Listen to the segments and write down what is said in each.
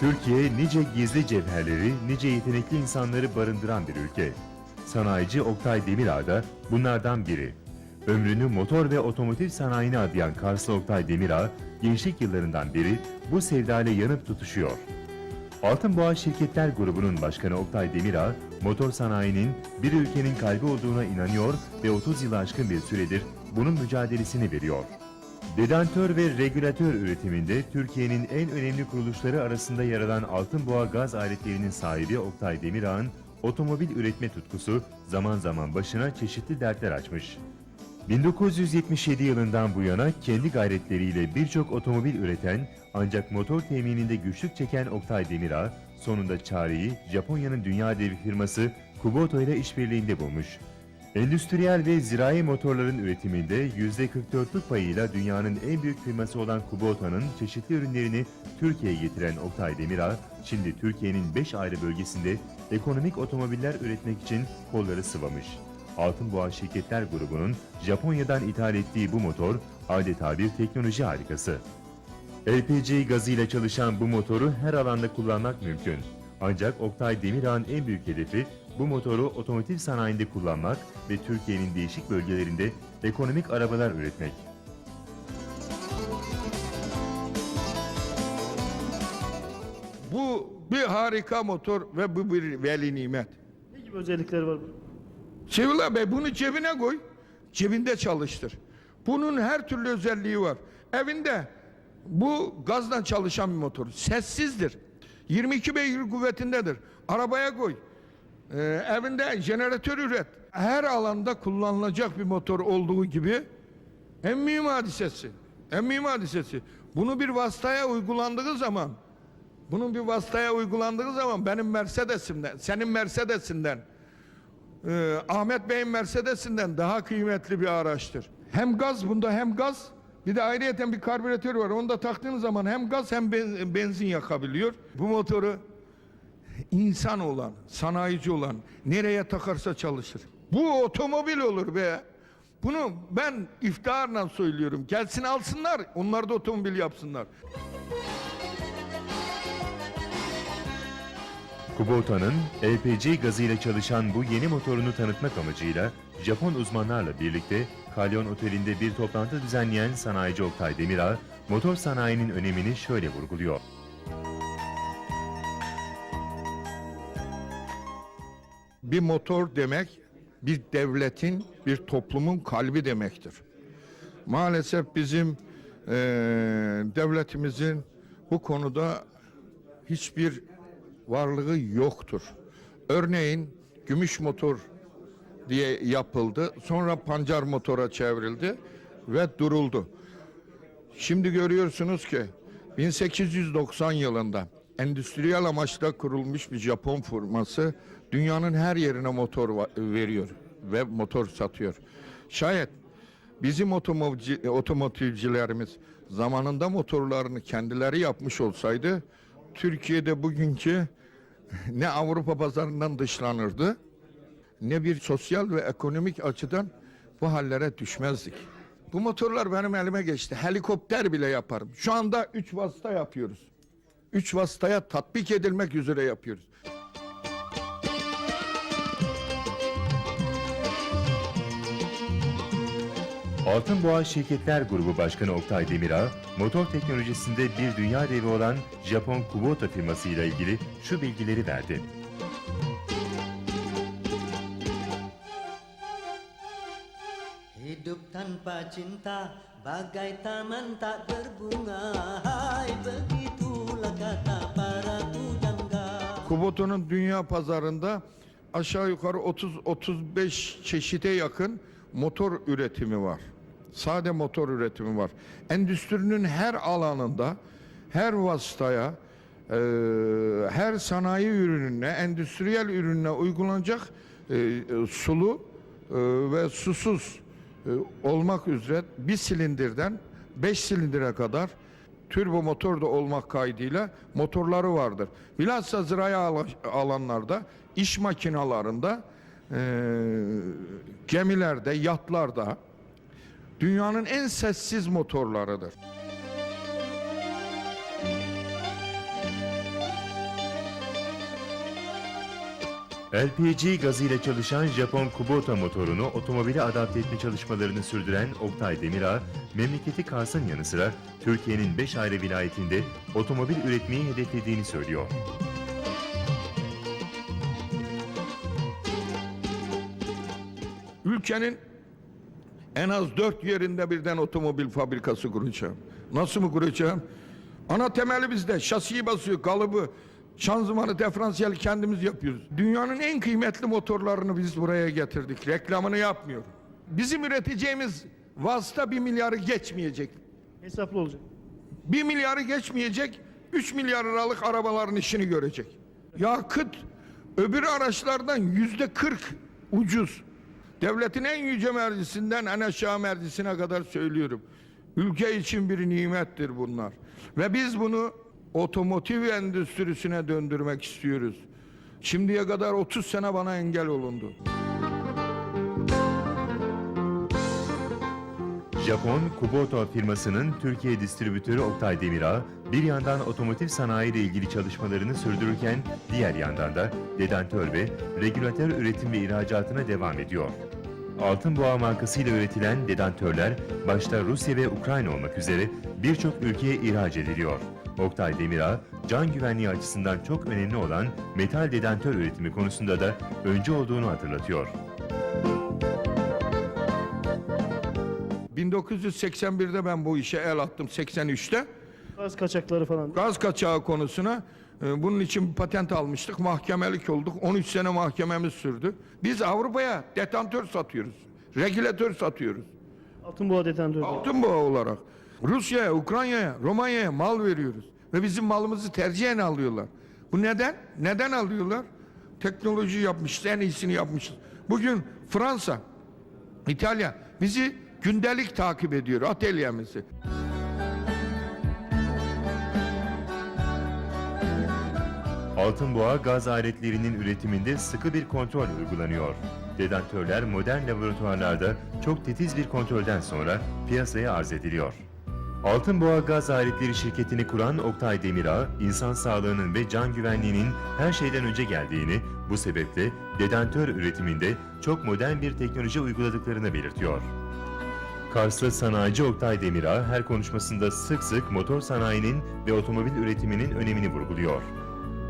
Türkiye nice gizli cevherleri, nice yetenekli insanları barındıran bir ülke. Sanayici Oktay Demirağ da bunlardan biri. Ömrünü motor ve otomotiv sanayine adayan Karslı Oktay Demirağ, gençlik yıllarından beri bu sevdayla yanıp tutuşuyor. Altınboğa Şirketler Grubu'nun başkanı Oktay Demirağ, motor sanayinin bir ülkenin kalbi olduğuna inanıyor ve 30 yılı aşkın bir süredir bunun mücadelesini veriyor. Dedantör ve regülatör üretiminde Türkiye'nin en önemli kuruluşları arasında yer alan Altınboğa gaz aletlerinin sahibi Oktay Demirağ'ın otomobil üretme tutkusu zaman zaman başına çeşitli dertler açmış. 1977 yılından bu yana kendi gayretleriyle birçok otomobil üreten ancak motor temininde güçlük çeken Oktay Demirağ sonunda çareyi Japonya'nın dünya devi firması Kubota ile işbirliğinde bulmuş. Endüstriyel ve zirai motorların üretiminde %44'lük payıyla dünyanın en büyük firması olan Kubota'nın çeşitli ürünlerini Türkiye'ye getiren Oktay Demirağ, şimdi Türkiye'nin 5 ayrı bölgesinde ekonomik otomobiller üretmek için kolları sıvamış. Altınboğa Şirketler Grubu'nun Japonya'dan ithal ettiği bu motor adeta bir teknoloji harikası. LPG gazıyla çalışan bu motoru her alanda kullanmak mümkün. Ancak Oktay Demirağ'ın en büyük hedefi bu motoru otomotiv sanayinde kullanmak ve Türkiye'nin değişik bölgelerinde ekonomik arabalar üretmek. Bu bir harika motor ve bu bir veli nimet. Ne gibi özellikleri var bunun? Sevil Bey bunu cebine koy, cebinde çalıştır. Bunun her türlü özelliği var. Evinde bu gazdan çalışan bir motor. Sessizdir. 22 beygir kuvvetindedir. Arabaya koy. Ee, evinde jeneratör üret. Her alanda kullanılacak bir motor olduğu gibi en mühim hadisesi. En mühim hadisesi. Bunu bir vasıtaya uygulandığı zaman bunun bir vasıtaya uygulandığı zaman benim Mercedes'imden, senin Mercedes'inden ee, Ahmet Bey'in Mercedes'inden daha kıymetli bir araçtır. Hem gaz bunda hem gaz bir de ayrıyeten bir karbüratör var. Onu da taktığınız zaman hem gaz hem ben- benzin yakabiliyor. Bu motoru insan olan, sanayici olan nereye takarsa çalışır. Bu otomobil olur be. Bunu ben iftiharla söylüyorum. Gelsin alsınlar, onlar da otomobil yapsınlar. Kubota'nın LPG gazıyla çalışan bu yeni motorunu tanıtmak amacıyla Japon uzmanlarla birlikte Kalyon Oteli'nde bir toplantı düzenleyen sanayici Oktay Demirağ, motor sanayinin önemini şöyle vurguluyor. Bir motor demek bir devletin, bir toplumun kalbi demektir. Maalesef bizim eee, devletimizin bu konuda hiçbir varlığı yoktur. Örneğin gümüş motor diye yapıldı. Sonra pancar motora çevrildi ve duruldu. Şimdi görüyorsunuz ki 1890 yılında endüstriyel amaçla kurulmuş bir Japon firması dünyanın her yerine motor veriyor ve motor satıyor. Şayet bizim otomotivci- otomotivcilerimiz zamanında motorlarını kendileri yapmış olsaydı Türkiye'de bugünkü ne Avrupa pazarından dışlanırdı ne bir sosyal ve ekonomik açıdan bu hallere düşmezdik. Bu motorlar benim elime geçti. Helikopter bile yaparım. Şu anda üç vasıta yapıyoruz. Üç vasıtaya tatbik edilmek üzere yapıyoruz. Altınboğa Şirketler Grubu Başkanı Oktay Demirağ, motor teknolojisinde bir dünya devi olan Japon Kubota firması ile ilgili şu bilgileri verdi. Tanpa cinta bagai taman tak berbunga Hai begitulah kata para pujangga Kubota'nın dünya pazarında aşağı yukarı 30-35 çeşite yakın motor üretimi var. Sade motor üretimi var. Endüstrinin her alanında, her vasıtaya, eee, her sanayi ürününe, endüstriyel ürününe uygulanacak eee, sulu eee, ve susuz olmak üzere bir silindirden 5 silindire kadar türbo motor da olmak kaydıyla motorları vardır. Bilhassa zirai ala- alanlarda, iş makinalarında, eee, gemilerde, yatlarda dünyanın en sessiz motorlarıdır. LPG gazıyla çalışan Japon Kubota motorunu otomobile adapte etme çalışmalarını sürdüren Oktay Demirağ, memleketi Kars'ın yanı sıra Türkiye'nin 5 ayrı vilayetinde otomobil üretmeyi hedeflediğini söylüyor. Ülkenin en az dört yerinde birden otomobil fabrikası kuracağım. Nasıl mı kuracağım? Ana temeli bizde. Şasiyi basıyor, kalıbı, şanzımanı, diferansiyeli kendimiz yapıyoruz. Dünyanın en kıymetli motorlarını biz buraya getirdik. Reklamını yapmıyorum. Bizim üreteceğimiz vasıta bir milyarı geçmeyecek. Hesaplı olacak. 1 milyarı geçmeyecek, 3 milyar liralık arabaların işini görecek. Yakıt öbür araçlardan yüzde 40 ucuz. Devletin en yüce mercisinden en aşağı mercisine kadar söylüyorum. Ülke için bir nimettir bunlar. Ve biz bunu otomotiv endüstrisine döndürmek istiyoruz. Şimdiye kadar 30 sene bana engel olundu. Japon Kubota firmasının Türkiye distribütörü Oktay Demirağ, bir yandan otomotiv sanayi ile ilgili çalışmalarını sürdürürken diğer yandan da dedantör ve regülatör üretim ve ihracatına devam ediyor. Altın Boğa markasıyla üretilen dedantörler başta Rusya ve Ukrayna olmak üzere birçok ülkeye ihraç ediliyor. Oktay Demirağ, can güvenliği açısından çok önemli olan metal dedantör üretimi konusunda da önce olduğunu hatırlatıyor. 1981'de ben bu işe el attım 83'te. Gaz kaçakları falan. Gaz kaçağı konusuna e, bunun için patent almıştık. Mahkemelik olduk. 13 sene mahkememiz sürdü. Biz Avrupa'ya detantör satıyoruz. Regülatör satıyoruz. Altınboğa detentörü. Altın boğa olarak. Rusya'ya, Ukrayna'ya, Romanya'ya mal veriyoruz. Ve bizim malımızı tercihen alıyorlar. Bu neden? Neden alıyorlar? Teknoloji yapmışız, en iyisini yapmışız. Bugün Fransa, İtalya bizi gündelik takip ediyor atölyemizi. Altın Boğa gaz aletlerinin üretiminde sıkı bir kontrol uygulanıyor. Dedantörler modern laboratuvarlarda çok titiz bir kontrolden sonra piyasaya arz ediliyor. Altın Boğa Gaz Aletleri şirketini kuran Oktay Demirağ, insan sağlığının ve can güvenliğinin her şeyden önce geldiğini, bu sebeple dedantör üretiminde çok modern bir teknoloji uyguladıklarını belirtiyor. Karslı sanayici Oktay Demirağ her konuşmasında sık sık motor sanayinin ve otomobil üretiminin önemini vurguluyor.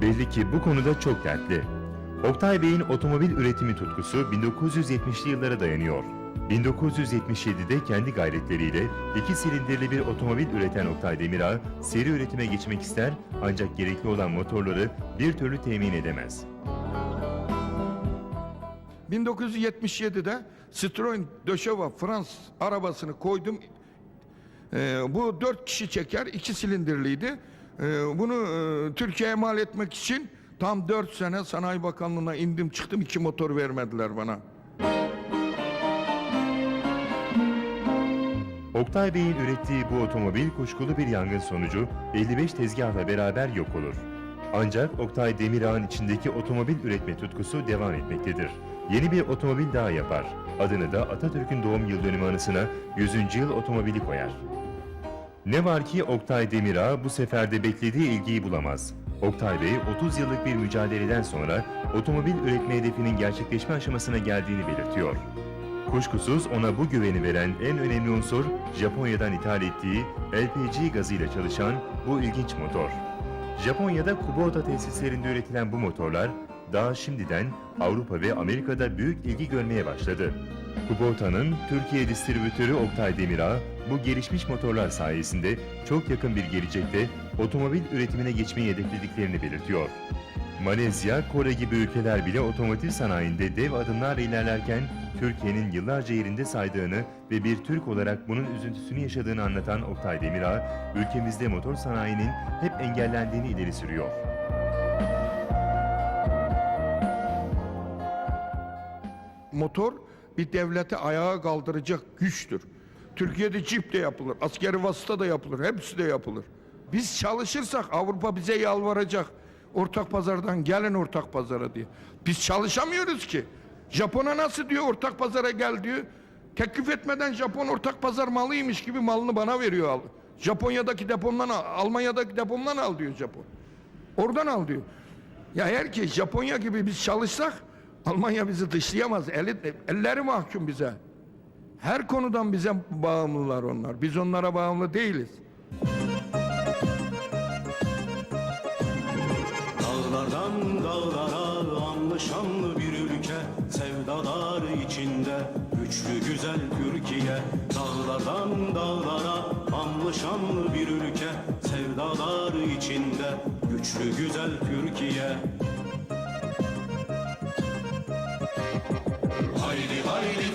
Belli ki bu konuda çok dertli. Oktay Bey'in otomobil üretimi tutkusu 1970'li yıllara dayanıyor. 1977'de kendi gayretleriyle iki silindirli bir otomobil üreten Oktay Demirağ, seri üretime geçmek ister ancak gerekli olan motorları bir türlü temin edemez. 1977'de Citroen Döşeva Frans arabasını koydum. Ee, bu dört kişi çeker, iki silindirliydi. Ee, bunu e, Türkiye'ye mal etmek için tam dört sene Sanayi Bakanlığı'na indim çıktım iki motor vermediler bana. Oktay Bey'in ürettiği bu otomobil kuşkulu bir yangın sonucu 55 tezgahla beraber yok olur. Ancak Oktay Demirağ'ın içindeki otomobil üretme tutkusu devam etmektedir. Yeni bir otomobil daha yapar. Adını da Atatürk'ün doğum yıl dönümü anısına 100. yıl otomobili koyar. Ne var ki Oktay Demirağ bu sefer de beklediği ilgiyi bulamaz. Oktay Bey 30 yıllık bir mücadeleden sonra otomobil üretme hedefinin gerçekleşme aşamasına geldiğini belirtiyor. Kuşkusuz ona bu güveni veren en önemli unsur Japonya'dan ithal ettiği LPG gazıyla çalışan bu ilginç motor. Japonya'da Kubota tesislerinde üretilen bu motorlar daha şimdiden Avrupa ve Amerika'da büyük ilgi görmeye başladı. Kubota'nın Türkiye distribütörü Oktay Demirağ bu gelişmiş motorlar sayesinde çok yakın bir gelecekte otomobil üretimine geçmeyi hedeflediklerini belirtiyor. Malezya, Kore gibi ülkeler bile otomotiv sanayinde dev adımlarla ilerlerken Türkiye'nin yıllarca yerinde saydığını ve bir Türk olarak bunun üzüntüsünü yaşadığını anlatan Oktay Demirağ, ülkemizde motor sanayinin hep engellendiğini ileri sürüyor. Motor bir devlete ayağa kaldıracak güçtür. Türkiye'de cip de yapılır, askeri vasıta da yapılır, hepsi de yapılır. Biz çalışırsak Avrupa bize yalvaracak. Ortak pazardan gelin ortak pazara diye. Biz çalışamıyoruz ki. Japon'a nasıl diyor ortak pazara gel diyor. Teklif etmeden Japon ortak pazar malıymış gibi malını bana veriyor al. Japonya'daki depomdan al, Almanya'daki depomdan al diyor Japon. Oradan al diyor. Ya eğer ki Japonya gibi biz çalışsak Almanya bizi dışlayamaz. Eli, elleri mahkum bize. Her konudan bize bağımlılar onlar. Biz onlara bağımlı değiliz. Uçan dağlara Kanlı şanlı bir ülke Sevdalar içinde Güçlü güzel Türkiye. Haydi haydi